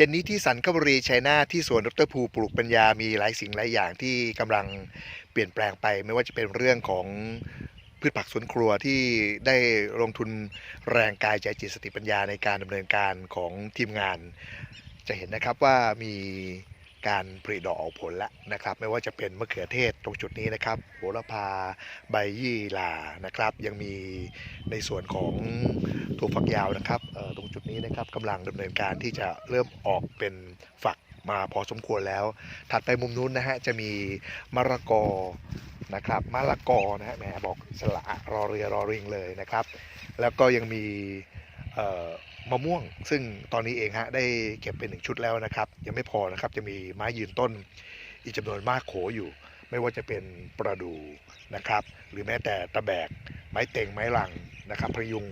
เย็นนี้ที่สันคบุรีชัยนาทที่สวนดรภูปลูกปัญญามีหลายสิ่งหลายอย่างที่กำลังเปลี่ยนแปลงไป ไม่ว่าจะเป็นเรื่องของพืชผักสวนครัวที่ได้ลงทุนแรงกายใจจิตสติปัญญาในการดำเนินการของทีมงาน จะเห็นนะครับว่ามี การผลิดอกออกผลแล้วนะครับ ไม่ว่าจะเป็นมะเขือเทศตรงจุดนี้นะครับโหระพาใบยี่หร่านะครับ ยังมีในส่วนของถั่วฝักยาวนะครับเอ่อตรงจุดนี้นะครับกำลังดำเนินการที่จะเริ่มออกเป็นฝักมาพอสมควรแล้ว ถัดไปมุมนู้นนะฮะจะมีมะละกอนะครับมะละกอนะฮะแหมบอกสละรอเรือรอริงเลยนะครับ แล้วก็ยังมี มะม่วง ซึ่งตอนนี้เองฮะได้เก็บเป็นหนึ่งชุดแล้วนะครับ ยังไม่พอนะครับจะมีไม้ยืนต้นอีกจำนวนมากโขอยู่ ไม่ว่าจะเป็นประดูนะครับ หรือแม้แต่ตะแบก ไม้เต็งไม้ลังนะครับพยุง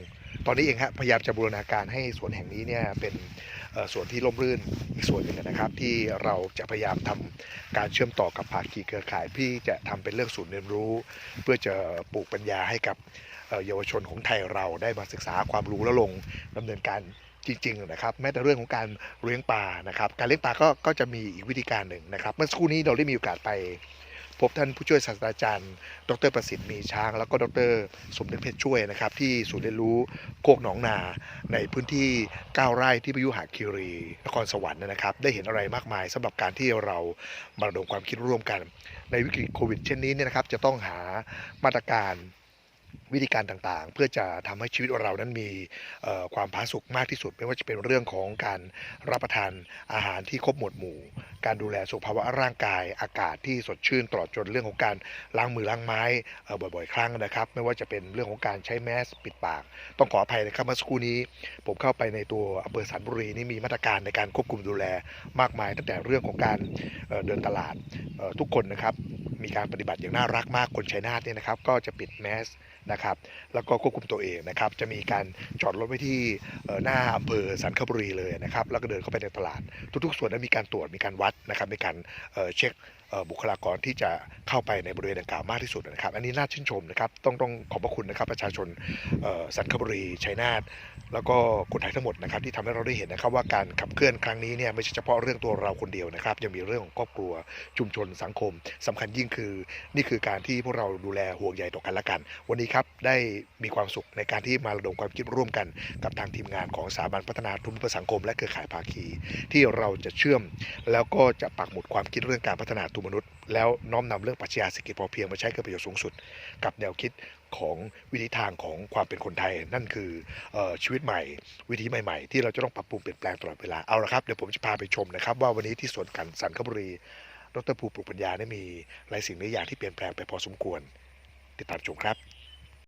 ตอนนี้เองฮะพยายามจะบูรณาการให้สวนแห่งนี้เนี่ยเป็นเอ่อสวนที่ร่มรื่นอีกส่วนหนึ่งนะครับ ที่เราจะพยายามทำการเชื่อมต่อกับภาคีเครือข่ายที่จะทำเป็นเรื่องศูนย์เรียนรู้ เพื่อจะปลูกปัญญาให้กับเยาวชนของไทยเราได้มาศึกษาความรู้แล้วลงดำเนินการจริงๆนะครับแม้แต่เรื่องของการเลี้ยงปลานะครับ การเลี้ยงปลาก็ก็จะมีอีกวิธีการหนึ่งนะครับ เมื่อสักครู่นี้เราได้มีโอกาสไป พบท่านผู้ช่วยศาสตราจารย์ ดรประสิทธิ์มีช้าง แล้วก็ดรสมนึกเพชรช่วยนะครับ ที่ศูนย์เรียนรู้โคกหนองนาในพื้นที่ 9 ไร่ที่พยุหาคีรีนครสวรรค์นะครับ ได้เห็นอะไรมากมายสำหรับการที่เรามาระดมความคิดร่วมกัน ในวิกฤตโควิด เช่นนี้เนี่ยนะครับ จะต้องหามาตรการวิธีการต่างๆ เพื่อจะทำให้ชีวิตเรานั้นมีความผาสุกมากที่สุด ไม่ว่าจะเป็นเรื่องของการรับประทานอาหารที่ครบหมวดหมู่ การดูแลสุขภาวะร่างกายอากาศที่สดชื่นตลอดจนเรื่องของการล้างมือล้างไม้บ่อยๆ ครั้งนะครับ ไม่ว่าจะเป็นเรื่องของการใช้แมสปิดปาก ต้องขออภัยนะครับเมื่อสักครู่นี้ผมเข้าไปในตัวอำเภอสันบุรีนี่มีมาตรการในการควบคุมดูแลมากมาย ตั้งแต่เรื่องของการเดินตลาดทุกคนนะครับ มีการปฏิบัติอย่างน่ารักมากคนชัยนาทเนี่ยนะครับก็จะปิดแมสนะครับแล้วก็ควบคุมตัวเองนะครับจะมีการจอดรถไว้ที่หน้าอำเภอสันคบุรีเลยนะครับแล้วก็เดินเข้าไปในตลาด ทุกๆ ส่วนนั้นมีการตรวจมีการวัดนะครับมีการเช็คบุคลากรที่จะเข้าไปในบริเวณดังกล่าวมากที่สุดนะครับ อันนี้น่าชื่นชมนะครับ ต้องต้องขอบพระคุณนะครับประชาชนสันคบุรีชัยนาท แล้วก็คนไทยทั้งหมดนะครับที่ทำให้เราได้เห็นนะครับว่าการขับเคลื่อนครั้งนี้เนี่ยไม่ใช่เฉพาะเรื่องตัวเราคนเดียวนะครับยังมีเรื่องของครอบครัวชุมชนสังคมสำคัญยิ่งคือ นี่คือการที่พวกเราดูแลห่วงใยต่อกันและกัน วันนี้ครับได้มีความสุขในการที่มาระดมความคิดร่วมกัน กับทางทีมงานของสถาบันพัฒนาทุนเพื่อสังคม และเครือข่ายภาคี ที่เราจะเชื่อม แล้วก็จะปักหมุดความคิดเรื่องการพัฒนาตัวมนุษย์ แล้วน้อมนำเรื่องปรัชญาเศรษฐกิจพอเพียงมาใช้เกิดประโยชน์สูงสุด กับแนวคิดของวิธีทางของความเป็นคนไทย นั่นคือออชีวิตใหม่ วิธีใหม่ๆ ที่เราจะต้องปรับปรุงเปลี่ยนแปลงตลอดเวลาเอาละครับเดี๋ยวผมจะพาไปชมนะครับ ว่าวันนี้ที่สวนกันสันคบุรีดรภูปลุกปัญญาได้มีหลายสิ่งหลายอย่างที่เปลี่ยนแปลงไปพอสมควร ติดตามชมครับ